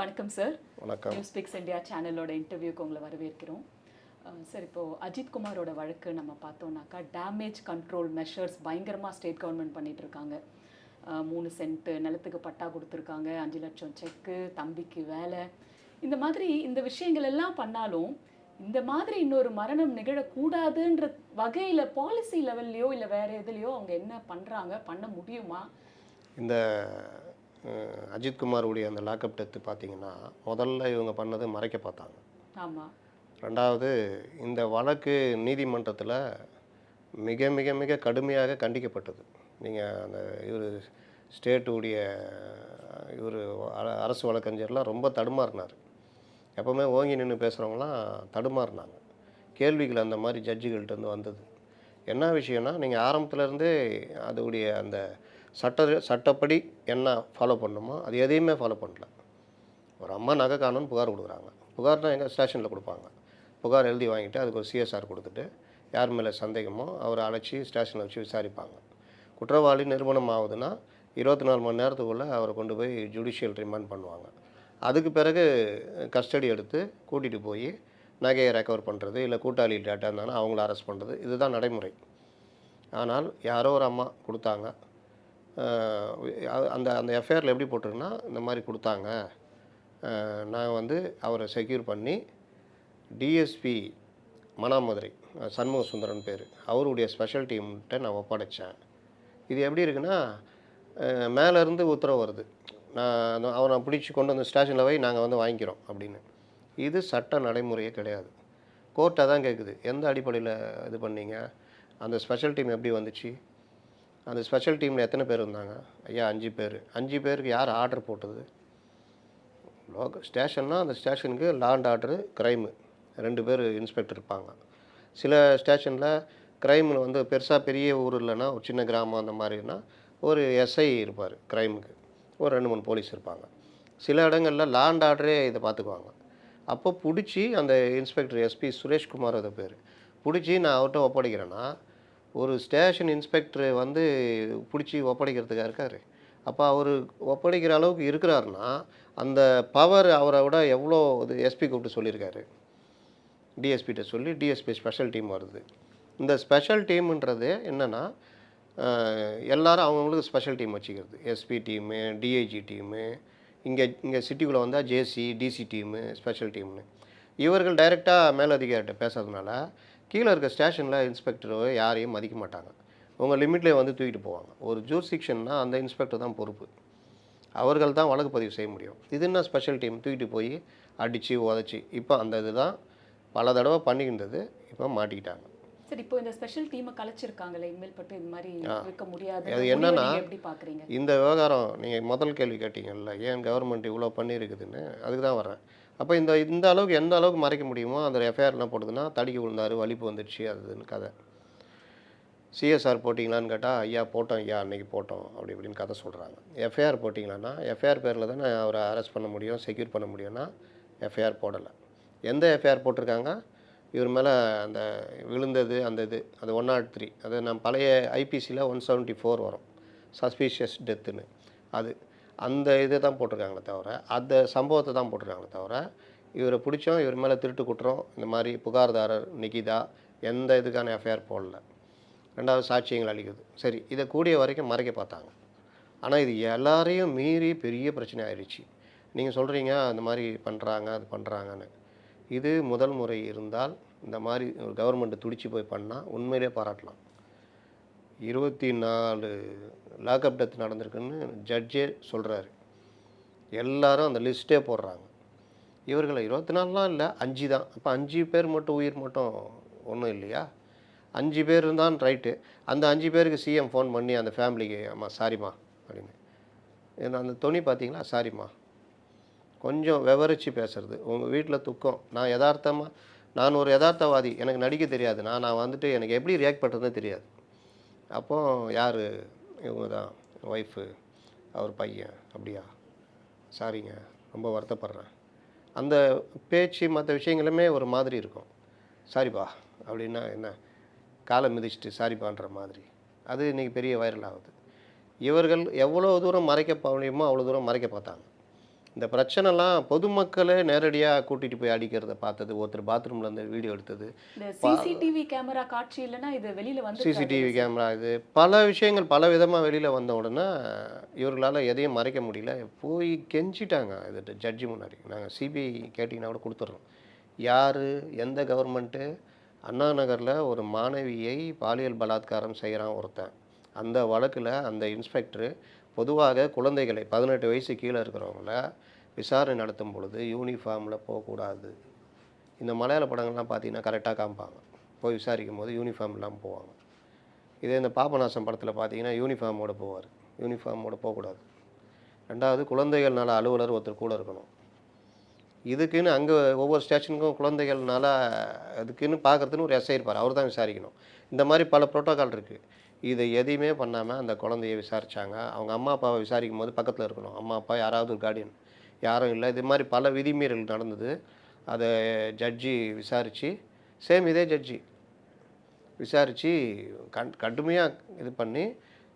வணக்கம் சார் வணக்கம். News fix India சேனலோட இன்டர்வியூக்கு உங்களை வரவேற்கிறோம். சார் இப்போ அஜித் குமாரோட வழக்கு நம்ம பார்த்தோம்னாக்கா டேமேஜ் கண்ட்ரோல் மெஷர்ஸ் பயங்கரமாக ஸ்டேட் கவர்மெண்ட் பண்ணிட்டு இருக்காங்க. மூணு சென்ட் நிலத்துக்கு பட்டா கொடுத்துருக்காங்க அஞ்சு லட்சம் செக்கு தம்பிக்கு வேலை. இந்த மாதிரி இந்த விஷயங்கள் எல்லாம் பண்ணாலும் இந்த மாதிரி இன்னொரு மரணம் நிகழக்கூடாதுன்ற வகையில் பாலிசி லெவல்லையோ இல்லை வேற எதுலையோ அவங்க என்ன பண்ணுறாங்க பண்ண முடியுமா? இந்த அஜித்குமாருடைய அந்த லாக்அப் டெத்து பார்த்தீங்கன்னா முதல்ல இவங்க பண்ணது மறைக்க பார்த்தாங்க. ஆமாம் ரெண்டாவது இந்த வழக்கு நீதிமன்றத்தில் மிக மிக மிக கடுமையாக கண்டிக்கப்பட்டது. நீங்கள் அந்த இவர் ஸ்டேட்டுடைய இவர் அரசு வழக்கறிஞர்லாம் ரொம்ப தடுமாறினார். எப்போவுமே ஓங்கி நின்று பேசுகிறவங்களாம் தடுமாறினாங்க. கேள்விகள் அந்த மாதிரி ஜட்ஜுகள்கிட்ட இருந்து வந்தது. என்ன விஷயம்னா நீங்கள் ஆரம்பத்துலேருந்தே அதோடைய அந்த சட்ட சட்டப்படி என்ன ஃபாலோ பண்ணணுமோ அது எதையுமே ஃபாலோ பண்ணல. ஒரு அம்மா நகை காணும்னு புகார் கொடுக்குறாங்க. புகார்னால் எங்கள் ஸ்டேஷனில் கொடுப்பாங்க. புகார் எழுதி வாங்கிட்டு அதுக்கு ஒரு சிஎஸ்ஆர் கொடுத்துட்டு யார் மேலே சந்தேகமோ அவரை அழைச்சி ஸ்டேஷனில் வச்சு விசாரிப்பாங்க. குற்றவாளி நிறுவனம் ஆகுதுன்னா இருபத்தி நாலு மணி நேரத்துக்குள்ளே அவரை கொண்டு போய் ஜுடிஷியல் ரிமாண்ட் பண்ணுவாங்க. அதுக்கு பிறகு கஸ்டடி எடுத்து கூட்டிகிட்டு போய் நகையை ரெக்கவர் பண்ணுறது இல்லை கூட்டாளி டேட்டா இருந்தாலும் அவங்கள அரெஸ்ட் பண்ணுறது இதுதான் நடைமுறை. ஆனால் யாரோ ஒரு அம்மா கொடுத்தாங்க. அந்த அந்த எஃப்ஐஆரில் எப்படி போட்டிருக்குன்னா இந்த மாதிரி கொடுத்தாங்க. நான் வந்து அவரை செக்யூர் பண்ணி டிஎஸ்பி மணாமதுரை சண்முக சுந்தரன் பேர். அவருடைய ஸ்பெஷல் டீம்கிட்ட நான் ஒப்படைச்சேன். இது எப்படி இருக்குன்னா மேலேருந்து உத்தரவு வருது. நான் அவனை பிடிச்சி கொண்டு வந்து ஸ்டேஷனில் போய் நாங்கள் வந்து வாங்கிக்கிறோம் அப்படின்னு. இது சட்ட நடைமுறையே கிடையாது. கோர்ட்டை தான் கேட்குது எந்த அடிப்படையில் இது பண்ணீங்க? அந்த ஸ்பெஷல் டீம் எப்படி வந்துச்சு? அந்த ஸ்பெஷல் டீமில் எத்தனை பேர் இருந்தாங்க? ஐயா அஞ்சு பேர். அஞ்சு பேருக்கு யார் ஆர்டர் போட்டது? லோக்கல் ஸ்டேஷன்னா அந்த ஸ்டேஷனுக்கு லாண்ட் ஆர்டரு க்ரைமு ரெண்டு பேர் இன்ஸ்பெக்டர் இருப்பாங்க. சில ஸ்டேஷனில் க்ரைமில் வந்து பெருசாக பெரிய ஊர் இல்லைன்னா ஒரு சின்ன கிராமம் அந்த மாதிரினா ஒரு எஸ்ஐ இருப்பார் க்ரைமுக்கு ஒரு ரெண்டு மூணு போலீஸ் இருப்பாங்க. சில இடங்களில் லாண்ட் ஆர்டரே இதை பார்த்துக்குவாங்க. அப்போ பிடிச்சி அந்த இன்ஸ்பெக்டர் எஸ்பி சுரேஷ்குமார் அதை பேர். பிடிச்சி நான் அவர்கிட்ட ஒப்படைக்கிறேன்னா ஒரு ஸ்டேஷன் இன்ஸ்பெக்டர் வந்து பிடிச்சி ஒப்படைக்கிறதுக்காக இருக்கார். அப்போ அவர் ஒப்படைக்கிற அளவுக்கு இருக்கிறாருன்னா அந்த பவர் அவரை விட எவ்வளோ இது எஸ்பி கூப்பிட்டு சொல்லியிருக்காரு. டிஎஸ்பிகிட்ட சொல்லி டிஎஸ்பி ஸ்பெஷல் டீம் வருது. இந்த ஸ்பெஷல் டீம்ன்றது என்னென்னா எல்லாரும் அவங்கவுங்களுக்கு ஸ்பெஷல் டீம் வச்சுக்கிறது. எஸ்பி டீமு டிஐஜி டீமு இங்கே இங்கே சிட்டிக்குள்ளே வந்தால் ஜேசி டிசி டீமு ஸ்பெஷல் டீம்னு இவர்கள் டைரெக்டாக மேலதிகாரிகிட்ட பேசுறதுனால கீழே இருக்க ஸ்டேஷனில் இன்ஸ்பெக்டரோ யாரையும் மதிக்க மாட்டாங்க. உங்கள் லிமிட்லேயே வந்து தூக்கிட்டு போவாங்க. ஒரு ஜூர்சிக்ஷன்னா அந்த இன்ஸ்பெக்டர் தான் பொறுப்பு. அவர்கள் தான் வழக்கு பதிவு செய்ய முடியும். இது என்ன ஸ்பெஷல் டீம்? தூக்கிட்டு போய் அடித்து உதச்சி. இப்போ அந்த இதுதான் பல தடவை பண்ணிக்கின்றது. இப்போ மாட்டிக்கிட்டாங்க. சரி இப்போ இந்த ஸ்பெஷல் டீமை கலைச்சிருக்காங்களே இனிமேல் பட்டு இது மாதிரி இருக்க முடியாது. அது என்னன்னா- இந்த விவகாரம் நீங்கள் முதல் கேள்வி கேட்டீங்கல்ல ஏன் கவர்மெண்ட் இவ்வளோ பண்ணியிருக்குதுன்னு? அதுக்கு தான் வரேன் அப்போ இந்த இந்த அளவுக்கு எந்த அளவுக்கு மறைக்க முடியுமோ அந்த எஃப்ஐஆர் என்ன போடுதுன்னா தடுக்கி விழுந்தாரு வலிப்பு வந்துடுச்சு அதுன்னு கதை. சிஎஸ்ஆர் போட்டிங்களான்னு கேட்டால் ஐயா போட்டோம் ஐயா அன்னைக்கு போட்டோம் அப்படி இப்படின்னு கதை சொல்கிறாங்க எஃப்ஐஆர் போட்டிங்களான்னா எஃப்ஐஆர் பேரில் தானே அவரை அரெஸ்ட் பண்ண முடியும் செக்யூர் பண்ண முடியும்னா எஃப்ஐஆர் போடலை. எந்த எஃப்ஐஆர் போட்டிருக்காங்க? இவர் மேலே அந்த விழுந்தது அந்த இது oh அது ஒன் நாட் த்ரீ அது நம்ம பழைய ஐபிசியில் ஒன் செவன்ட்டி ஃபோர் வரும். சஸ்பீஷியஸ் டெத்துன்னு அது அந்த இதை தான் போட்டிருக்காங்களே தவிர அந்த சம்பவத்தை தான் போட்டிருக்காங்களே தவிர இவரை பிடிச்சோம் இவர் மேலே திருட்டு குற்றம் இந்த மாதிரி புகார்தாரர் நிகிதா எந்த இதுக்கான எஃப்ஐஆர் போடல. ரெண்டாவது சாட்சியங்கள் அளிக்குது. சரி இதை கூடிய வரைக்கும் மறைக்க பார்த்தாங்க. ஆனால் இது எல்லாரையும் மீறி பெரிய பிரச்சனை ஆயிடுச்சு. நீங்கள் சொல்கிறீங்க அந்த மாதிரி பண்ணுறாங்க அது பண்ணுறாங்கன்னு இது முதல் முறை இருந்தால் இந்த மாதிரி ஒரு கவர்மெண்ட்டு துடிச்சு போய் பண்ணால் உண்மையிலே பாராட்டலாம். இருபத்தி நாலு லாக்அப் டெத் நடந்திருக்குன்னு ஜட்ஜே சொல்கிறாரு எல்லாரும் அந்த லிஸ்ட்டே போடுறாங்க. இவர்களை இருபத்தி நாலுலாம் இல்லை அஞ்சு தான். அப்போ அஞ்சு பேர் மட்டும் உயிர் மட்டும் ஒன்றும் இல்லையா? அஞ்சு பேர் தான் ரைட்டு அந்த அஞ்சு பேருக்கு சிஎம் ஃபோன் பண்ணி அந்த ஃபேமிலிக்கு அம்மா சாரிம்மா அப்படின்னு. அந்த துணி பார்த்தீங்களா சாரிம்மா கொஞ்சம் விவரித்து பேசுறது. உங்கள் வீட்டில் துக்கம். நான் யதார்த்தமாக நான் ஒரு யதார்த்தவாதி. எனக்கு நடிக்க தெரியாது. நான் நான் வந்துட்டு எனக்கு எப்படி ரியாக்ட் பண்ணுறதுன்னு தெரியாது. அப்போ யார்? இவங்க தான் ஒய்ஃபு அவர் பையன். அப்படியா? சாரிங்க ரொம்ப வருத்தப்படுறேன். அந்த பேச்சு மற்ற விஷயங்களுமே ஒரு மாதிரி இருக்கும். சாரிப்பா அப்படின்னா என்ன? காலை மிதிச்சிட்டு சாரிப்பான்ற மாதிரி. அது இன்றைக்கி பெரிய வைரல் ஆகுது. இவர்கள் எவ்வளோ தூரம் மறைக்க முடியுமோ அவ்வளோ தூரம் மறைக்க பார்த்தாங்க இந்த பிரச்சனைலாம் பொதுமக்களே நேரடியாக கூட்டிகிட்டு போய் அடிக்கிறத பார்த்தது. ஒருத்தர் பாத்ரூமில் இருந்து வீடியோ எடுத்தது. சிசிடிவி கேமரா காட்சி இல்லைன்னா இது வெளியில வந்து சிசிடிவி கேமரா இது. பல விஷயங்கள் பல விதமாக வெளியில் வந்த உடனே இவர்களால் எதையும் மறைக்க முடியல. போய் கெஞ்சிட்டாங்க இது ஜட்ஜி முன்னாடி. நாங்கள் சிபிஐ கேட்டிங்கன்னா கூட கொடுத்துட்றோம் யார்? எந்த கவர்மெண்ட்டு அண்ணா நகரில் ஒரு மாணவியை பாலியல் பலாத்காரம் செய்கிறான் ஒருத்தன். அந்த வழக்கில் அந்த இன்ஸ்பெக்டரு பொதுவாக குழந்தைகளை பதினெட்டு வயசு கீழே இருக்கிறவங்கள விசாரணை நடத்தும் பொழுது யூனிஃபார்மில் போகக்கூடாது. இந்த மலையாள படங்கள்லாம் பார்த்தீங்கன்னா கரெக்டாக காமிப்பாங்க. போய் விசாரிக்கும் போது யூனிஃபார்ம் இல்லாமல் போவாங்க. இதே இந்த பாபநாசம் படத்தில் பார்த்தீங்கன்னா யூனிஃபார்மோட போவார். யூனிஃபார்மோட போகக்கூடாது. ரெண்டாவது குழந்தைகள்னால அலுவலர் ஒருத்தர் கூட இருக்கணும். இதுக்குன்னு அங்கே ஒவ்வொரு ஸ்டேஷனுக்கும் குழந்தைகள்னால அதுக்குன்னு பார்க்குறதுன்னு ஒரு எஸ்ஐ இருப்பார். அவர் தான் விசாரிக்கணும். இந்த மாதிரி பல ப்ரோட்டோக்கால் இருக்குது இதை எதையுமே பண்ணாமல் அந்த குழந்தைய விசாரித்தாங்க அவங்க அம்மா அப்பாவை விசாரிக்கும் போது பக்கத்தில் இருக்கணும். அம்மா அப்பா யாராவது ஒரு கார்டியன் யாரும் இல்லை. இது மாதிரி பல விதிமீறல் நடந்தது. அதை ஜட்ஜி விசாரித்து சேம் இதே ஜட்ஜி விசாரித்து கண் கடுமையாக இது பண்ணி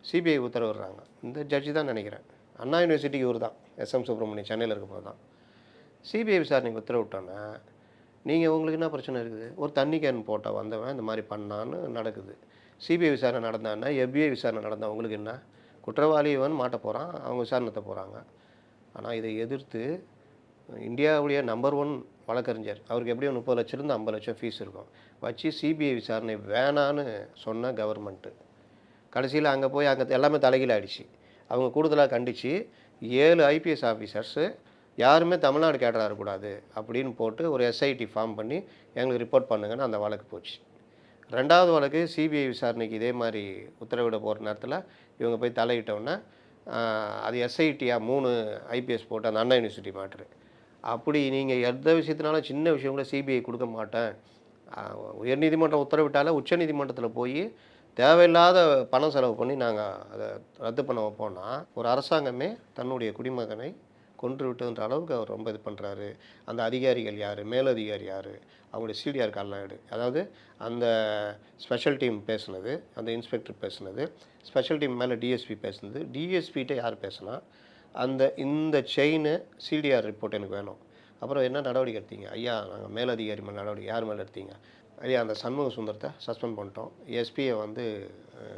சிபிஐ உத்தரவிடுறாங்க. இந்த ஜட்ஜி தான் நினைக்கிறேன். அண்ணா யூனிவர்சிட்டிக்கு இவர் தான். எஸ்எம் சுப்பிரமணியம் சென்னையில் இருக்கும்போது தான். சிபிஐ விசாரணைக்கு உத்தரவிட்டோன்னே நீங்கள் உங்களுக்கு என்ன பிரச்சனை இருக்குது? ஒரு தண்ணி கேன் போட்டால் வந்தவன் இந்த மாதிரி பண்ணான்னு நடக்குது. சிபிஐ விசாரணை நடந்தான்னா எஃபிஐ விசாரணை நடந்தால் உங்களுக்கு என்ன? குற்றவாளி இவன் மாட்ட போகிறான் அவங்க விசாரணத்தை போகிறாங்க ஆனால் இதை எதிர்த்து இந்தியாவுடைய நம்பர் ஒன் வழக்கறிஞர் அவருக்கு எப்படியும் முப்பது லட்சத்துலேருந்து ஐம்பது லட்சம் ஃபீஸ் இருக்கும். வச்சு சிபிஐ விசாரணை வேணான்னு சொன்ன கவர்மெண்ட்டு கடைசியில் அங்கே போய் அங்கே எல்லாமே தலைகீழாயிடுச்சு அவங்க கூடுதலாக கண்டித்து ஏழு ஐபிஎஸ் ஆஃபீஸர்ஸு யாருமே தமிழ்நாடு கேட்டராக இருக்கக்கூடாது அப்படின்னு போட்டு ஒரு எஸ்ஐடி ஃபார்ம் பண்ணி எங்களுக்கு ரிப்போர்ட் பண்ணுங்கன்னு அந்த வழக்கு போச்சு. ரெண்டாவது வழக்கு சிபிஐ விசாரணைக்கு இதே மாதிரி உத்தரவிட போகிற நேரத்தில் இவங்க போய் தலையிட்டோன்னா அது எஸ்ஐடியாக மூணு ஐபிஎஸ் போட்டு அந்த அண்ணா யூனிவர்சிட்டி மேட்ரு அப்படி நீங்கள் எந்த விஷயத்தினாலும் சின்ன விஷயம் கூட சிபிஐ கொடுக்க மாட்டேன். உயர்நீதிமன்றம் உத்தரவிட்டாலே உச்சநீதிமன்றத்தில் போய் தேவையில்லாத பணம் செலவு பண்ணி நாங்கள் அதை ரத்து பண்ண வைப்போம்னா ஒரு அரசாங்கமே தன்னுடைய குடிமகனை கொன்று விட்டதுன்ற அளவுக்கு அவர் ரொம்ப இது பண்ணுறாரு அந்த அதிகாரிகள் யார்? மேலதிகாரி யார்? அவங்களுடைய சிடிஆர் கால்நாடு அதாவது அந்த ஸ்பெஷல் டீம் பேசுனது அந்த இன்ஸ்பெக்டர் பேசுனது ஸ்பெஷல் டீம் மேலே டிஎஸ்பி பேசுனது. டிஎஸ்பிகிட்ட யார் பேசுனா அந்த இந்த செயின் சிடிஆர் ரிப்போர்ட் எனக்கு வேணும். அப்புறம் என்ன நடவடிக்கை எடுத்தீங்க? ஐயா நாங்கள் மேலதிகாரி மேலே நடவடிக்கை யார் மேலே எடுத்தீங்க? ஐயா அந்த சண்முக சுந்தரத்தை சஸ்பெண்ட் பண்ணிட்டோம். எஸ்பியை வந்து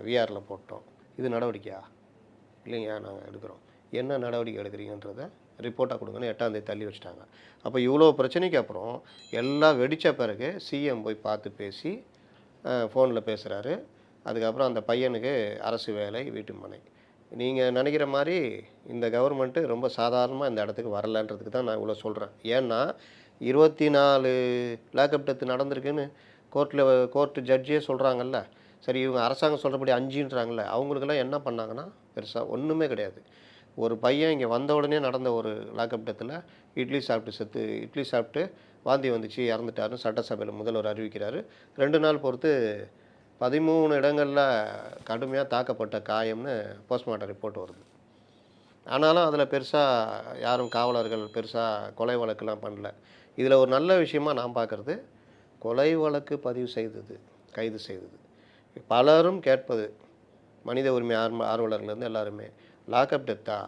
விஆரில் போட்டோம். இது நடவடிக்கையா? இல்லைங்க நாங்கள் எடுக்கிறோம். என்ன நடவடிக்கை எடுக்கிறீங்கன்றத ரிப்போர்ட்டாக கொடுங்கன்னு எட்டாம் தேதி தள்ளி வச்சுட்டாங்க. அப்போ இவ்வளோ பிரச்சனைக்கு அப்புறம் எல்லாம் வெடித்த பிறகு சிஎம் போய் பார்த்து பேசி ஃபோனில் பேசுகிறாரு அதுக்கப்புறம் அந்த பையனுக்கு அரசு வேலை வீட்டு மனை. நீங்கள் நினைக்கிற மாதிரி இந்த கவர்மெண்ட்டு ரொம்ப சாதாரணமாக இந்த இடத்துக்கு வரலன்றதுக்கு தான் நான் இவ்வளோ சொல்கிறேன் ஏன்னா இருபத்தி நாலு லேக்கப் டெத்து நடந்திருக்குன்னு கோர்ட்டில் கோர்ட்டு ஜட்ஜே சொல்கிறாங்கல்ல சரி இவங்க அரசாங்கம் சொல்கிறபடி அஞ்சுன்றாங்கல்ல. அவங்களுக்கெல்லாம் என்ன பண்ணாங்கன்னா பெருசாக ஒன்றுமே கிடையாது. ஒரு பையன் இங்கே வந்த உடனே நடந்த ஒரு லாக்அப் டெத்தில் இட்லி சாப்பிட்டு செத்து இட்லி சாப்பிட்டு வாந்தி வந்துச்சு இறந்துட்டாருன்னு சட்டசபையில் முதல்வர் அறிவிக்கிறாரு. ரெண்டு நாள் பொறுத்து பதிமூணு இடங்களில் கடுமையாக தாக்கப்பட்ட காயம்னு போஸ்ட்மார்ட்டம் ரிப்போர்ட் வருது. ஆனாலும் அதில் பெருசாக யாரும் காவலர்கள் பெருசாக கொலை வழக்குலாம் பண்ணல. இதில் ஒரு நல்ல விஷயமா நான் பார்க்குறது கொலை வழக்கு பதிவு செய்தது கைது செய்தது. பலரும் கேட்பது மனித உரிமை ஆர்வ ஆர்வலர்லேருந்து எல்லாருமே லாக்அப் டெத்தா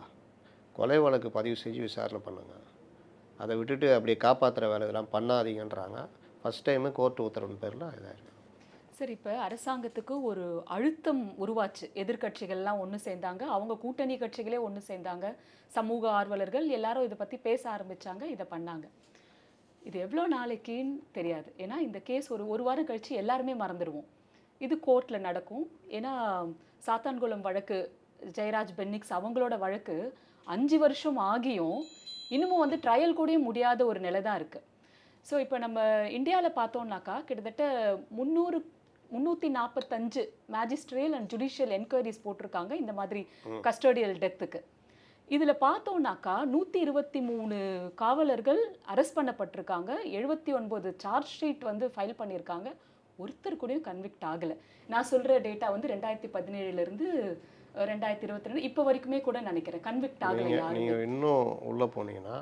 கொலை வழக்கு பதிவு செஞ்சு விசாரணை பண்ணுங்கள் அதை விட்டுட்டு அப்படியே காப்பாற்றுற வேலை இதெல்லாம் பண்ணாதீங்கன்றாங்க. ஃபஸ்ட் டைமு கோர்ட்டு உத்தரவின் பேரில் இதாயிருக்கு சரி இப்போ அரசாங்கத்துக்கு ஒரு அழுத்தம் உருவாச்சு. எதிர்க்கட்சிகள்லாம் ஒன்று சேர்ந்தாங்க. அவங்க கூட்டணி கட்சிகளே ஒன்று சேர்ந்தாங்க. சமூக ஆர்வலர்கள் எல்லாரும் இதை பற்றி பேச ஆரம்பித்தாங்க இதை பண்ணாங்க. இது எவ்வளோ நாளைக்குன்னு தெரியாது. ஏன்னா இந்த கேஸ் ஒரு ஒரு வாரம் கழித்து எல்லாருமே மறந்துடுவோம். இது கோர்ட்டில் நடக்கும். ஏன்னா சாத்தான்குளம் வழக்கு ஜெயராஜ் பென்னிக்ஸ் அவங்களோட வழக்கு அஞ்சு வருஷம் ஆகியும் இன்னமும் வந்து ட்ரையல் கூடயும் முடியாத ஒரு நிலை தான் இருக்குது ஸோ இப்போ நம்ம இந்தியாவில் பார்த்தோம்னாக்கா கிட்டத்தட்ட முந்நூறு முந்நூற்றி நாற்பத்தஞ்சு மேஜிஸ்ட்ரியல் அண்ட் ஜுடிஷியல் என்கொயரிஸ் போட்டிருக்காங்க இந்த மாதிரி கஸ்டடியல் டெத்துக்கு இதில் பார்த்தோம்னாக்கா நூற்றி இருபத்தி மூணு காவலர்கள் அரெஸ்ட் பண்ணப்பட்டிருக்காங்க. எழுபத்தி ஒன்பது சார்ஜ் ஷீட் வந்து ஃபைல் பண்ணியிருக்காங்க. ஒருத்தர் கூடயும் கன்விக்ட் ஆகலை. நான் சொல்கிற டேட்டா வந்து ரெண்டாயிரத்தி பதினேழுலேருந்து ரெண்டாயிரத்தி இருபத்தி ரெண்டு இப்போ வரைக்குமே கூட நினைக்கிறேன். கன்விக்ட் ஆகலை நீங்கள் இன்னும் உள்ளே போனீங்கன்னா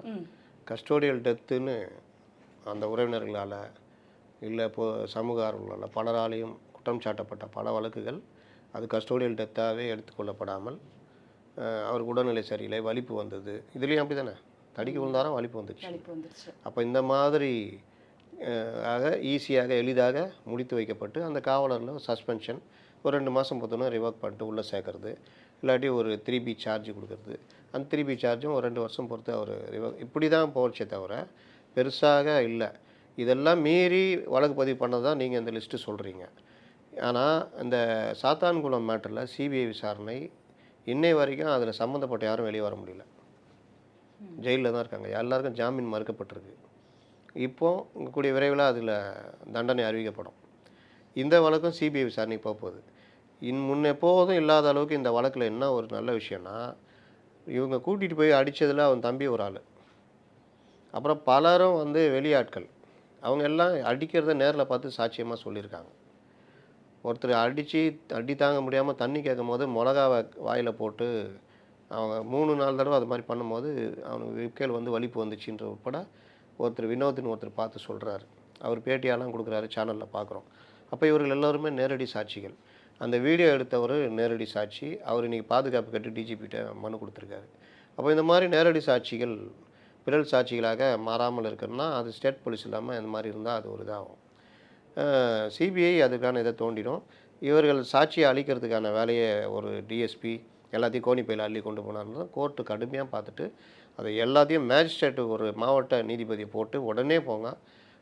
கஸ்டோடியல் டெத்துன்னு அந்த உறவினர்களால் இல்லை இப்போ சமூக ஆர்வலர்களால் பலராலையும் குற்றம் சாட்டப்பட்ட பல வழக்குகள் அது கஸ்டோடியல் டெத்தாகவே எடுத்துக்கொள்ளப்படாமல் அவருக்கு உடல்நிலை சரியில்லை வலிப்பு வந்தது. இதுலேயும் அப்படி தானே தடிக்கு விழுந்தாரம் வலிப்பு வந்துச்சு அப்போ இந்த மாதிரி ஆக ஈஸியாக எளிதாக முடித்து வைக்கப்பட்டு அந்த காவலரில் சஸ்பென்ஷன் ஒரு ரெண்டு மாதம் பார்த்தோன்னா ரிவர்க் பண்ணிட்டு உள்ளே சேர்க்கறது. இல்லாட்டி ஒரு த்ரீ பி சார்ஜ் கொடுக்கறது. அந்த த்ரீ பி சார்ஜும் ஒரு ரெண்டு வருஷம் பொறுத்து அவர் ரிவர்க் இப்படி தான் போச்சே தவிர பெருசாக இல்லை. இதெல்லாம் மீறி வழக்கு பதிவு பண்ணது தான் நீங்கள் இந்த லிஸ்ட்டு சொல்கிறீங்க ஆனால் இந்த சாத்தான்குளம் மேட்டரில் சிபிஐ விசாரணை இன்னை வரைக்கும் அதில் சம்மந்தப்பட்ட யாரும் வெளியே வர முடியல. ஜெயிலில் தான் இருக்காங்க. எல்லாருக்கும் ஜாமீன் மறுக்கப்பட்டிருக்கு. இப்போ இங்க கூடிய விரைவில் அதில் தண்டனை அறிவிக்கப்படும். இந்த வழக்கும் சிபிஐ விசாரணைக்கு போக போகுது இன் முன் எப்போதும் இல்லாத அளவுக்கு இந்த வழக்கில் என்ன ஒரு நல்ல விஷயம்னா இவங்க கூட்டிகிட்டு போய் அடித்ததில் அவன் தம்பி ஒரு ஆள். அப்புறம் பலரும் வந்து வெளியாட்கள். அவங்க எல்லாம் அடிக்கிறத நேரில் பார்த்து சாட்சியமாக சொல்லியிருக்காங்க. ஒருத்தர் அடித்து அடி தாங்க முடியாமல் தண்ணி கேட்கும் போது மிளகாவை வாயில் போட்டு அவங்க மூணு நாலு தடவை அது மாதிரி பண்ணும்போது அவனுக்கு விற்கல் வந்து வலிப்பு வந்துச்சுன்ற உட்பட ஒருத்தர் வினோத்னு ஒருத்தர் பார்த்து சொல்கிறாரு அவர் பேட்டியாலாம் கொடுக்குறாரு சேனலில் பார்க்குறோம். அப்போ இவர்கள் எல்லோருமே நேரடி சாட்சிகள். அந்த வீடியோ எடுத்தவர் நேரடி சாட்சி. அவர் இன்றைக்கி பாதுகாப்பு கட்டு டிஜிபிகிட்ட மனு கொடுத்துருக்காரு. அப்போ இந்த மாதிரி நேரடி சாட்சிகள் பிறல் சாட்சிகளாக மாறாமல் இருக்குன்னா அது ஸ்டேட் போலீஸ் இல்லாமல் இந்த மாதிரி இருந்தால் அது ஒரு இதாகும். சிபிஐ அதுக்கான இதை தோண்டிடும். இவர்கள் சாட்சியை அழிக்கிறதுக்கான வேலையை ஒரு டிஎஸ்பி எல்லாத்தையும் கோணிப்பையில் அள்ளி கொண்டு போனார்னா கோர்ட்டு கடுமையாக பார்த்துட்டு அதை எல்லாத்தையும் மேஜிஸ்ட்ரேட்டு ஒரு மாவட்ட நீதிபதியை போட்டு உடனே போங்க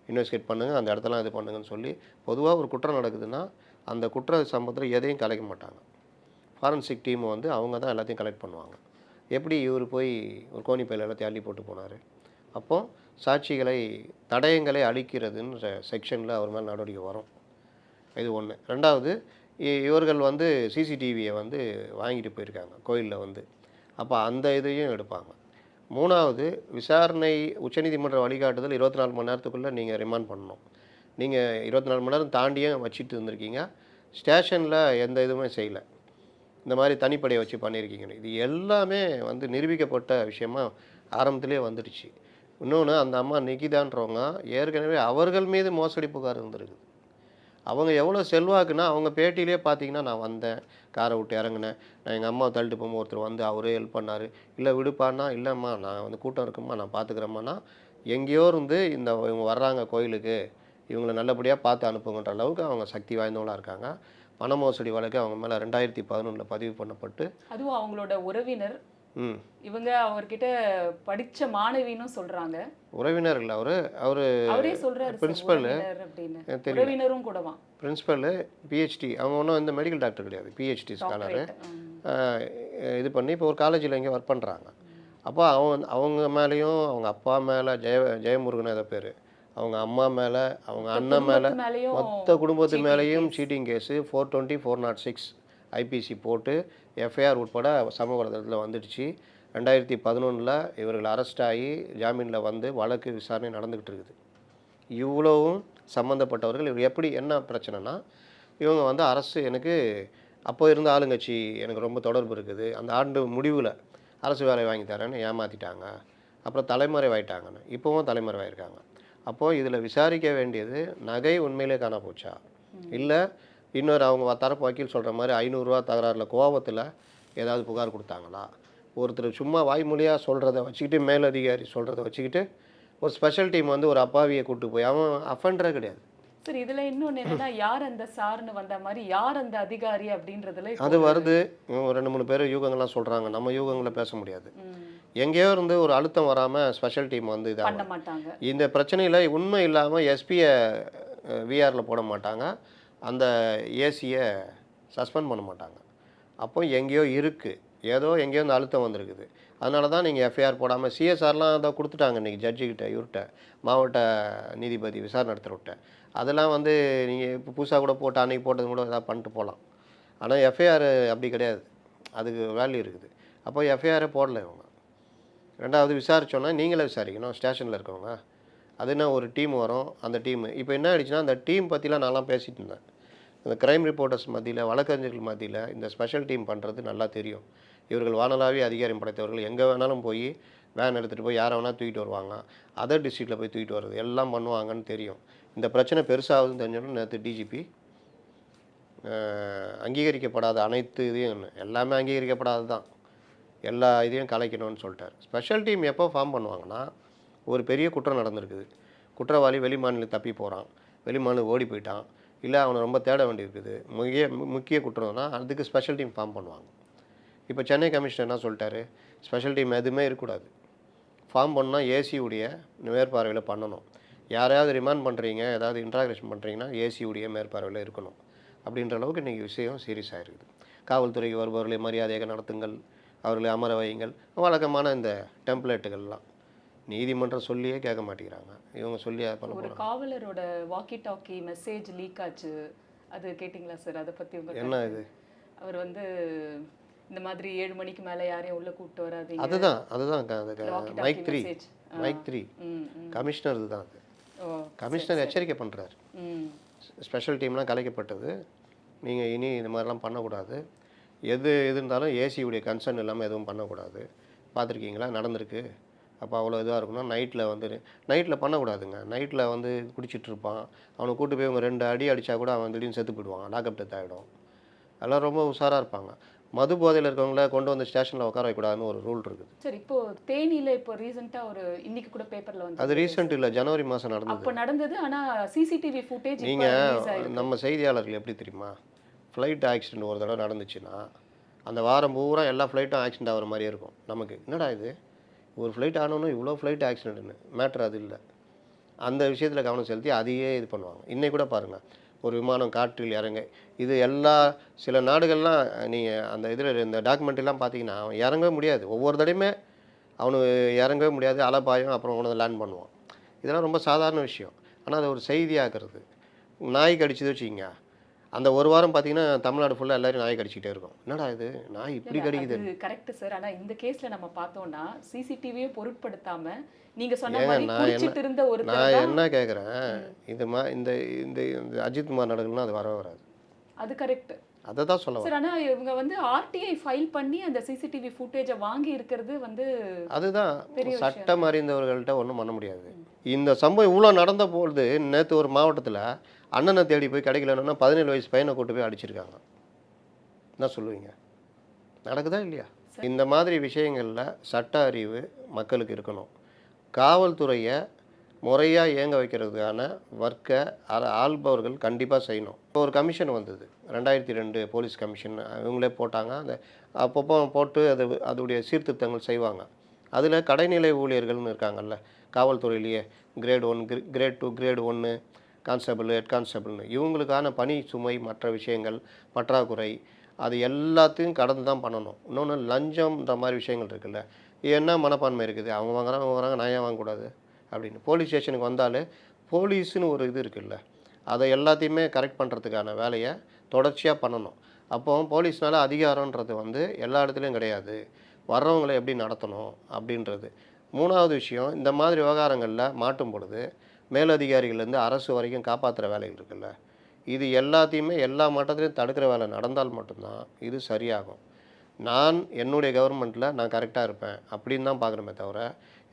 இன்வெஸ்டிகேட் பண்ணுங்கள் அந்த இடத்தெல்லாம் இது பண்ணுங்கன்னு சொல்லி பொதுவாக ஒரு குற்றம் நடக்குதுன்னா அந்த குற்ற சம்பவத்தில் எதையும் கலைக்க மாட்டாங்க. ஃபாரன்சிக் டீம் வந்து அவங்க தான் எல்லாத்தையும் கலெக்ட் பண்ணுவாங்க. எப்படி இவர் போய் ஒரு கோணிப்பையில் எல்லாத்தையும் தள்ளி போட்டு போனார்? அப்போது சாட்சிகளை தடயங்களை அழிக்கிறதுன்ற செக்ஷனில் அவர் மேலே நடவடிக்கை வரும். இது ஒன்று ரெண்டாவது இ- இவர்கள் வந்து சிசிடிவியை வந்து வாங்கிட்டு போயிருக்காங்க கோயிலில் வந்து. அப்போ அந்த இதையும் எடுப்பாங்க. மூணாவது விசாரணை உச்சநீதிமன்ற வழிகாட்டுதல் இருபத்தி நாலு மணி நேரத்துக்குள்ளே நீங்கள் ரிமாண்ட் பண்ணணும். நீங்கள் இருபத்தி நாலு மணி நேரம் தாண்டியும் வச்சுட்டு இருந்திருக்கீங்க. ஸ்டேஷனில் எந்த இதுவுமே செய்யலை. இந்த மாதிரி தனிப்படையை வச்சு பண்ணியிருக்கீங்க. இது எல்லாமே வந்து நிரூபிக்கப்பட்ட விஷயமா ஆரம்பத்திலே வந்துடுச்சு. இன்னொன்று அந்த அம்மா நிகிதான்றவங்க ஏற்கனவே அவர்கள் மீது மோசடி புகார் இருந்திருக்குது. அவங்க எவ்வளோ செல்வாக்குன்னா அவங்க பேட்டியிலே பார்த்தீங்கன்னா நான் வந்தேன் காரை விட்டு இறங்கினேன். நான் எங்கள் அம்மாவை தள்ளிட்டு போகும்போது ஒருத்தர் வந்து அவரே ஹெல்ப் பண்ணார். இல்லை விடுப்பான்னா இல்லைம்மா நான் வந்து கூட்டம் இருக்குமா நான் பார்த்துக்கிறேம்மாண்ணா. எங்கேயோ இருந்து இந்த இவங்க வர்றாங்க கோயிலுக்கு. இவங்களை நல்லபடியாக பார்த்து அனுப்புங்கன்ற அளவுக்கு அவங்க சக்தி வாய்ந்தவங்களா இருக்காங்க. பண மோசடி வழக்கு அவங்க மேலே ரெண்டாயிரத்தி பதினொன்றில் பதிவு பண்ணப்பட்டு அதுவும் அவங்களோட உறவினர். ம். இவங்க அவர்கிட்ட படிச்ச மாணவினும் சொல்றாங்க. உறவினர் இல்லை அவர் அவர் அவரே சொல்றாரு தெரியல. உறவினரும் கூடவா? பிரின்ஸிபல் பிஹெச்டி அவங்க ஒன்றும் இந்த மெடிக்கல் டாக்டர் கிடையாது பிஹெச்டி ஸ்காலரு. இது பண்ணி இப்போ ஒரு காலேஜில் இங்கே ஒர்க் பண்ணுறாங்க அப்போ அவங்க அவங்க மேலேயும் அவங்க அப்பா மேலே ஜெய ஜெயமுருகன் ஏதோ பேர். அவங்க அம்மா மேலே அவங்க அண்ணன் மேலே மொத்த குடும்பத்து மேலேயும். Cheating case four twenty four not six IPC போட்டு எஃப்ஐஆர் உட்பட சமூக வலைதளத்தில் வந்துடுச்சு. ரெண்டாயிரத்தி பதினொன்றில் இவர்கள் அரெஸ்ட் ஆகி ஜாமீனில் வந்து வழக்கு விசாரணை நடந்துக்கிட்டு இருக்குது. இவ்வளவும் சம்மந்தப்பட்டவர்கள் இவர் எப்படி என்ன பிரச்சனைனா இவங்க வந்து அரசு எனக்கு அப்போ இருந்த ஆளுங்கட்சி எனக்கு ரொம்ப தொடர்பு இருக்குது. அந்த ஆண்டு முடிவில் அரசு வேலை வாங்கி தரேன்னு ஏமாற்றிட்டாங்க அப்புறம் தலைமறைவாயிட்டாங்கன்னு இப்போவும் தலைமறைவாயிருக்காங்க. அப்போது இதில் விசாரிக்க வேண்டியது நகை உண்மையிலே காண போச்சா? இல்லை இன்னொரு அவங்க தரப்பு வக்கீல் சொல்கிற மாதிரி ஐநூறுரூவா தகராறில் கோபத்தில் ஏதாவது புகார் கொடுத்தாங்களா? ஒருத்தர் சும்மா வாய்மொழியாக சொல்கிறத வச்சுக்கிட்டு மேலதிகாரி சொல்கிறத வச்சுக்கிட்டு ஒரு ஸ்பெஷல் டீம் வந்து ஒரு அப்பாவியை கூட்டு போய் அவன் அஃபண்டரே கிடையாது. சரி இதுல இன்னொன்னு என்னன்னா யார் அந்த சார்னு வந்த மாதிரி யார் அந்த அதிகாரி அப்படின்றதுல அது வருது. ரெண்டு மூணு பேர் யூகங்கள்லாம் சொல்கிறாங்க நம்ம யூகங்களை பேச முடியாது. எங்கேயோ இருந்து ஒரு அழுத்தம் வராமல் ஸ்பெஷல் டீம் வந்து இதாக பண்ண மாட்டாங்க. இந்த பிரச்சனையில் உண்மை இல்லாமல் எஸ்பியை விஆரில் போட மாட்டாங்க. அந்த ஏசியை சஸ்பெண்ட் பண்ண மாட்டாங்க. அப்போ எங்கேயோ இருக்குது ஏதோ எங்கேயோ இந்த அழுத்தம் வந்திருக்குது. அதனால தான் நீங்கள் எஃப்ஐஆர் போடாமல் சிஎஸ்ஆர்லாம் அதை கொடுத்துட்டாங்க இன்றைக்கி ஜட்ஜுக்கிட்ட இவர்கிட்ட. மாவட்ட நீதிபதி விசாரணை நடத்துகிறவிட்ட அதெல்லாம் வந்து நீங்கள் இப்போ புதுசாக கூட போட்டு அன்றைக்கி போட்டது கூட ஏதாவது பண்ணிட்டு போகலாம் ஆனால் எஃப்ஐஆர் அப்படி கிடையாது. அதுக்கு வேல்யூ இருக்குது. அப்போ எஃப்ஐஆரே போடல இவங்க. ரெண்டாவது விசாரிச்சோன்னா நீங்களே விசாரிக்கணும் ஸ்டேஷனில் இருக்கவங்க. அது என்ன ஒரு டீம் வரும் அந்த டீம். இப்போ என்ன ஆயிடுச்சுன்னா அந்த டீம் பற்றிலாம் நான்லாம் பேசிட்டு இருந்தேன். இந்த க்ரைம் ரிப்போர்ட்டர்ஸ் மத்தியில் வழக்கறிஞர்கள் மத்தியில் இந்த ஸ்பெஷல் டீம் பண்ணுறது நல்லா தெரியும். இவர்கள் வானலாவே அதிகாரம் படைத்தவர்கள் எங்கே வேணாலும் போய் வேன் எடுத்துகிட்டு போய் யாரை வேணால் தூக்கிட்டு வருவாங்க. அதர் டிஸ்ட்ரிக்டில் போய் தூக்கிட்டு வர்றது எல்லாம் பண்ணுவாங்கன்னு தெரியும். இந்த பிரச்சனை பெருசாகுதுன்னு தெரிஞ்சோன்னு நேற்று டிஜிபி அங்கீகரிக்கப்படாத அனைத்து இதையும் எல்லாமே அங்கீகரிக்கப்படாது தான் எல்லா இதையும் கலைக்கணும்னு சொல்லிட்டார். ஸ்பெஷல் டீம் எப்போ ஃபார்ம் பண்ணுவாங்கன்னா ஒரு பெரிய குற்றம் நடந்திருக்குது. குற்றவாளி வெளிமாநிலம் தப்பி போகிறான் வெளி மாநிலம் ஓடி போயிட்டான். இல்லை அவனை ரொம்ப தேட வேண்டியிருக்குது. முக்கிய முக்கிய குற்றம்னா அதுக்கு ஸ்பெஷல் டீம் ஃபார்ம் பண்ணுவாங்க. இப்போ சென்னை கமிஷனர் என்ன சொல்லிட்டாரு? ஸ்பெஷல் டீம் எதுவுமே இருக்கக்கூடாது. ஃபார்ம் பண்ணால் ஏசியுடைய மேற்பார்வையில் பண்ணணும். யாரையாவது ரிமாண்ட் பண்ணுறீங்க ஏதாவது இன்ட்ராக்ரேஷன் பண்ணுறீங்கன்னா ஏசியுடைய மேற்பார்வையில் இருக்கணும். அப்படின்ற அளவுக்கு இன்றைக்கி விஷயம் சீரியஸ் ஆகிருக்குது காவல்துறைக்கு வருபவர்களை மரியாதையாக நடத்துங்கள். அவர்களை அமர வையுங்கள். வழக்கமான இந்த டெம்ப்ளேட்டுகள்லாம். நீதிமன்றம் சொல்லியே கேட்க மாட்டேங்கிறாங்க. இவங்க சொல்லி பண்ண ஒரு காவலரோட வாக்கி டாக்கி மெசேஜ் லீக் ஆச்சு. அது கேட்டிங்களா சார் அதை பத்தி உங்க என்ன? இது? அவர் வந்து இந்த மாதிரி ஏழு மணிக்கு மேல யாரையும் உள்ள கூப்பிட்டு வராதீங்க. அதுதான் அதுதான் அது mike three. Mike three. Commissioner இதுதான் அது. கமிஷனர் எச்சரிக்கை பண்ணுறாரு ஸ்பெஷல் டீம்லாம் கலைக்கப்பட்டது. நீங்கள் இனி இது மாதிரிலாம் பண்ணக்கூடாது. எது எது இருந்தாலும் ஏசியுடைய கன்சர்ன் இல்லாமல் எதுவும் பண்ணக்கூடாது. பார்த்துருக்கீங்களா? நடந்திருக்கு. அப்போ அவ்வளோ இதாக இருக்கும்னா நைட்டில் வந்து நைட்டில் பண்ணக்கூடாதுங்க. நைட்டில் வந்து குடிச்சிட்டு இருப்பான். அவனை கூட்டு போய் இவங்க ரெண்டு அடி அடித்தா கூட அவன் திடீர்னு செத்து போயிடுவான். லாக்அப் டெத் ஆகிடும் அதெல்லாம் ரொம்ப உஷாராக இருப்பாங்க. மது போதையில் இருக்கவங்கள கொண்டு வந்து ஸ்டேஷனில் உட்கார வைக்கக்கூடாதுன்னு ஒரு ரூல் இருக்குது. சரி இப்போ தேனியில இப்போ ரீசெண்டா ஒரு இன்னைக்கு கூட பேப்பர்ல வந்து அது ரீசெண்ட் இல்லை. ஜனவரி மாதம் நடந்தது. அப்ப நடந்தது ஆனா சிசிடிவி ஃபுட்டேஜ் நீங்கள் நம்ம செய்தியாளர்கள் எப்படி தெரியுமா? ஃப்ளைட் ஆக்சிடென்ட் ஒரு தடவை நடந்துச்சுன்னா அந்த வாரம் பூரா எல்லா ஃப்ளைட்டும் ஆக்சிடென்ட் ஆகிற மாதிரியே இருக்கும். நமக்கு என்னடா இது? ஒரு ஃப்ளைட் ஆனோன்னு இவ்வளோ ஃப்ளைட் ஆக்சிடென்ட்னு மேட்ரு அது இல்லை. அந்த விஷயத்தில் கவனம் செலுத்தி அதையே இது பண்ணுவாங்க. இன்னைக்கு கூட பாருங்கள் ஒரு விமானம் காற்றில் இறங்க இது எல்லா சில நாடுகள்லாம் நீங்கள் அந்த இதில் இந்த டாக்குமெண்ட்லாம் பார்த்தீங்கன்னா அவன் இறங்கவே முடியாது. ஒவ்வொரு தடையுமே அவனு இறங்கவே முடியாது. அலப்பாயும் அப்புறம் உனது லேண்ட் பண்ணுவான். இதெல்லாம் ரொம்ப சாதாரண விஷயம். ஆனால் அதை ஒரு செய்தியாக்குறது. நாய் கடிச்சது வச்சுக்கிங்க. அந்த ஒரு வாரம் பார்த்தீங்கன்னா தமிழ்நாடு ஃபுல்லாக எல்லாரும் நாய் கடிச்சிக்கிட்டே இருக்கும். என்னடா இது? நாய் இப்படி கடிக்குது. கரெக்ட் சார் ஆனா இந்த கேஸ்ல நம்ம பார்த்தோம்னா சிசிடிவியே பொருட்படுத்தாம நீங்க சொன்ன மாதிரி இருந்த ஒரு நான் என்ன கேட்குறேன் இது மா இந்த இந்த இந்த அஜித் குமார் நடக்கணும்னா அது வரவே வராது. அது கரெக்ட் அதை தான் சொல்ல சார் ஆனா இவங்க வந்து ஆர்டிஐ ஃபைல் பண்ணி அந்த சிசிடிவி ஃபுட்டேஜை வாங்கி இருக்கிறது வந்து அதுதான். சட்டம் அறிந்தவர்கள்ட்ட ஒன்றும் பண்ண முடியாது. இந்த சம்பவம் இவ்வளோ நடந்த பொழுது நேற்று ஒரு மாவட்டத்தில் அண்ணனை தேடி போய் கிடைக்கலன்னா பதினேழு வயசு பையனை கூட்டு போய் அடிச்சிருக்காங்க. என்ன சொல்லுவீங்க? நடக்குதா இல்லையா? இந்த மாதிரி விஷயங்களில் சட்ட அறிவு மக்களுக்கு இருக்கணும். காவல்துறையை முறையாக இயங்க வைக்கிறதுக்கான ஒர்க்கை ஆள்பவர்கள் கண்டிப்பாக செய்யணும். இப்போ ஒரு கமிஷன் வந்தது. ரெண்டாயிரத்தி ரெண்டு போலீஸ் கமிஷன். இவங்களே போட்டாங்க. அந்த அப்பப்போ போட்டு அது அதோடைய சீர்திருத்தங்கள் செய்வாங்க. அதில் கடைநிலை ஊழியர்கள்னு இருக்காங்கல்ல காவல்துறையிலேயே grade one grade two grade ஒன்று கான்ஸ்டபிள் ஹெட் கான்ஸ்டபிள்னு இவங்களுக்கான பணி சுமை மற்ற விஷயங்கள் பற்றாக்குறை அது எல்லாத்தையும் கடந்து தான் பண்ணணும். இன்னொன்று லஞ்சம்ன்ற மாதிரி விஷயங்கள் இருக்குல்ல என்ன மனப்பான்மை இருக்குது? அவங்க வாங்குறாங்க அவங்க வராங்க நான் ஏன் வாங்கக்கூடாது? அப்படின்னு. போலீஸ் ஸ்டேஷனுக்கு வந்தாலே போலீஸ்னு ஒரு இது இருக்குல்ல அதை எல்லாத்தையுமே கரெக்ட் பண்ணுறதுக்கான வேலையை தொடர்ச்சியாக பண்ணணும். அப்போ போலீஸ்னால அதிகாரன்றது வந்து எல்லா இடத்துலையும் கிடையாது. வர்றவங்களை எப்படி நடத்தணும் அப்படின்றது. மூணாவது விஷயம் இந்த மாதிரி விவகாரங்களில் மாட்டும் பொழுது மேலதிகாரிகள்லேருந்து அரசு வரைக்கும் காப்பாற்றுற வேலைகள் இருக்குல்ல. இது எல்லாத்தையுமே எல்லா மட்டத்திலையும் தடுக்கிற வேலை நடந்தால் மட்டும்தான் இது சரியாகும். நான் என்னுடைய கவர்மெண்ட்டில் நான் கரெக்டாக இருப்பேன் அப்படின்னு தான் பார்க்குறமே தவிர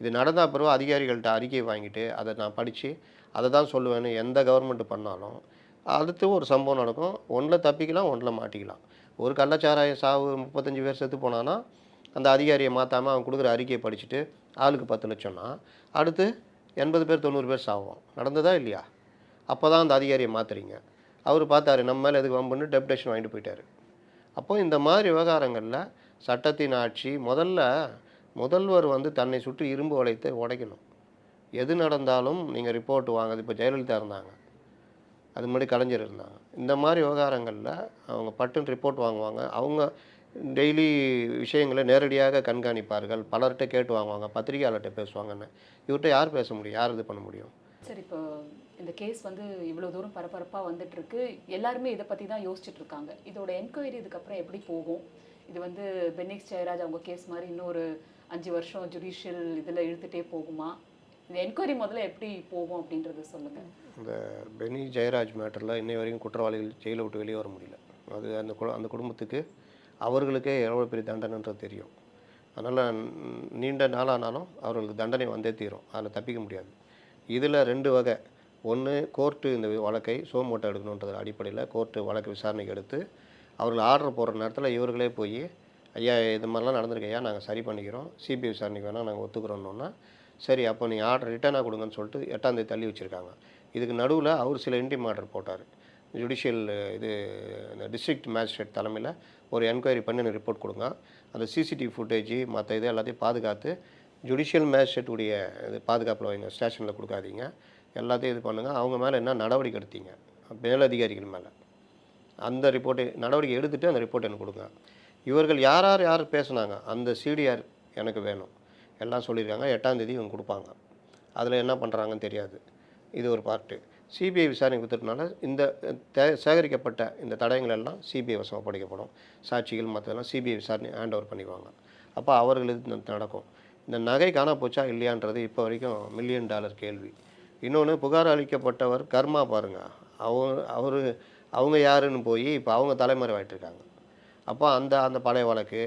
இது நடந்த பிறகு அதிகாரிகள்கிட்ட அறிக்கை வாங்கிட்டு அதை நான் படித்து அதை தான் சொல்லுவேன்னு எந்த கவர்மெண்ட் பண்ணாலும் அடுத்து ஒரு சம்பவம் நடக்கும். ஒன்றில் தப்பிக்கலாம் ஒன்றில் மாட்டிக்கலாம். ஒரு கள்ளச்சாராய சாவு முப்பத்தஞ்சு பேர் செத்து போனான்னா அந்த அதிகாரியை மாற்றாமல் அவன் கொடுக்குற அறிக்கையை படிச்சுட்டு ஆளுக்கு பத்து லட்சம்னா அடுத்து எண்பது பேர் தொண்ணூறு பேர் சாவோம். நடந்ததா இல்லையா? அப்போ தான் அந்த அதிகாரியை மாற்றுறீங்க அவர் பார்த்தாரு நம்ம மேலே எதுக்கு வம்புன்னு டெப்டேஷன் வாங்கிட்டு போயிட்டார். அப்போது இந்த மாதிரி விவகாரங்களில் சட்டத்தின் ஆட்சி முதல்ல முதல்வர் வந்து தன்னை சுற்றி இரும்பு வளையத்தை உடைக்கணும். எது நடந்தாலும் நீங்கள் ரிப்போர்ட் வாங்குது இப்போ ஜெயலலிதா இருந்தாங்க. அது முன்னாடி கலைஞர் இருந்தாங்க. இந்த மாதிரி விவகாரங்களில் அவங்க பட்டுன்னு ரிப்போர்ட் வாங்குவாங்க. அவங்க டெய்லி விஷயங்களை நேரடியாக கண்காணிப்பார்கள். பலர்கிட்ட கேட்டு வாங்குவாங்க பத்திரிகையாளர்கிட்ட பேசுவாங்கன்னு. இவர்கிட்ட யார் பேச முடியும்? யார் இது பண்ண முடியும்? சரி இப்போ இந்த கேஸ் வந்து இவ்வளோ தூரம் பரபரப்பாக வந்துட்டு இருக்கு எல்லாருமே இதை பற்றி தான் யோசிச்சுட்டு இருக்காங்க. இதோட என்கொயரி இதுக்கப்புறம் எப்படி போகும்? இது வந்து பென்னிக்ஸ் ஜெயராஜ் அவங்க கேஸ் மாதிரி இன்னொரு அஞ்சு வருஷம் ஜுடிஷியல் இதில் இழுத்துட்டே போகுமா? இந்த என்கொயரி முதல்ல எப்படி போகும் அப்படின்றத சொல்லுங்க. இந்த பெனி ஜெயராஜ் மேட்டரில் இன்னை வரைக்கும் குற்றவாளிகள் ஜெயிலை விட்டு வெளியே வர முடியல. அது அந்த கு அந்த குடும்பத்துக்கு அவர்களுக்கே எவ்வளோ பெரிய தண்டனைன்றது தெரியும். அதனால் நீண்ட நாளானாலும் அவர்களுக்கு தண்டனை வந்தே தீரும். அதில் தப்பிக்க முடியாது. இதில் ரெண்டு வகை. ஒன்று கோர்ட்டு இந்த வழக்கை சோமோட்டோ எடுக்கணுன்றது அடிப்படையில் கோர்ட்டு வழக்கு விசாரணைக்கு எடுத்து அவர்கள் ஆர்டர் போடுற நேரத்தில் இவர்களே போய் ஐயா இது மாதிரிலாம் நடந்திருக்கு. ஐயா நாங்கள் சரி பண்ணிக்கிறோம். சிபிஐ விசாரணைக்கு வேணால் நாங்கள் ஒத்துக்கிறோன்னொன்னா சரி அப்போ நீங்கள் ஆர்டர் ரிட்டர்னாக கொடுங்கன்னு சொல்லிட்டு எட்டாந்தேதி தள்ளி வச்சுருக்காங்க. இதுக்கு நடுவில் அவர் சில இன்டிம் ஆர்டர் போட்டார். ஜுடிஷியல் uh, இது இந்த டிஸ்ட்ரிக்ட் மேஜிஸ்ட்ரேட் தலைமையில் ஒரு என்கொயரி பண்ணி எனக்கு ரிப்போர்ட் கொடுங்க. அந்த சிசிடிவி ஃபுட்டேஜ் மற்ற இது எல்லாத்தையும் பாதுகாத்து ஜுடிஷியல் மேஜிஸ்ட்ரேட்டுடைய இது பாதுகாப்பில் வைங்க ஸ்டேஷனில் கொடுக்காதீங்க. எல்லாத்தையும் இது பண்ணுங்கள் அவங்க மேலே என்ன நடவடிக்கை எடுத்தீங்க? மேலதிகாரிகள் மேலே. அந்த ரிப்போர்ட்டை நடவடிக்கை எடுத்துகிட்டு அந்த ரிப்போர்ட் எனக்கு கொடுங்க. இவர்கள் யார் யார் யார் பேசுனாங்க? அந்த சிடிஆர் எனக்கு வேணும். எல்லாம் சொல்லியிருக்காங்க. எட்டாம் தேதி இவங்க கொடுப்பாங்க. அதில் என்ன பண்ணுறாங்கன்னு தெரியாது. இது ஒரு பார்ட்டு சிபிஐ விசாரணை கொடுத்ததுனால இந்த தே- சேகரிக்கப்பட்ட இந்த தடயங்கள் எல்லாம் சிபிஐ வசம் ஒப்படைக்கப்படும் சாட்சிகள் மற்றதெல்லாம் சிபிஐ விசாரணை ஹேண்ட் ஓவர் பண்ணிக்குவாங்க அப்போ அவர்களுக்கு இது நடக்கும். இந்த நகை காண போச்சா இல்லையான்றது இப்போ வரைக்கும் மில்லியன் டாலர் கேள்வி. இன்னொன்று புகார் அளிக்கப்பட்டவர் கர்மா பாருங்கள் அவர் அவர் அவங்க யாருன்னு போய் இப்போ அவங்க தலைமறைவாயிட்டிருக்காங்க அப்போ அந்த அந்த பழைய வழக்கு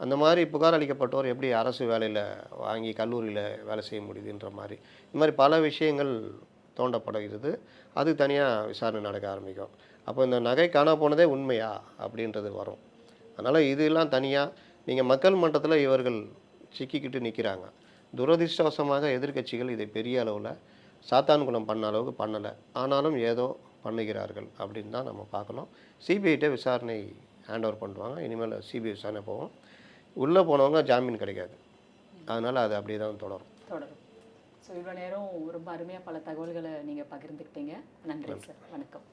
அந்த மாதிரி புகார் அளிக்கப்பட்டவர் எப்படி அரசு வேலையில் வாங்கி கல்லூரியில் வேலை செய்ய முடியுதுன்ற மாதிரி. இந்த மாதிரி பல விஷயங்கள் தோண்டப்படுகிறது. அது தனியாக விசாரணை நடக்க ஆரம்பிக்கும். அப்போ இந்த நகை காணா போனதே உண்மையா? அப்படின்றது வரும். அதனால் இதெல்லாம் தனியாக நீங்கள் மக்கள் மன்றத்தில் இவர்கள் சிக்கிக்கிட்டு நிற்கிறாங்க துரதிர்ஷ்டவசமாக எதிர்க்கட்சிகள் இதை பெரிய அளவில் சாத்தான்குளம் பண்ண அளவுக்கு பண்ணலை. ஆனாலும் ஏதோ பண்ணுகிறார்கள் அப்படின்னு தான் நம்ம பார்க்கணும். சிபிஐட்ட விசாரணை ஹேண்ட் ஓவர் பண்ணுவாங்க. இனிமேல் சிபிஐ விசாரணை போவோம் உள்ளே போனவங்க ஜாமீன் கிடைக்காது. அதனால் அது அப்படியே தான் தொடரும். தொடரும். ஸோ இவ்வளோ நேரம் ரொம்ப அருமையாக பல தகவல்களை நீங்கள் பகிர்ந்துக்கிட்டீங்க. நன்றி. சார். வணக்கம்.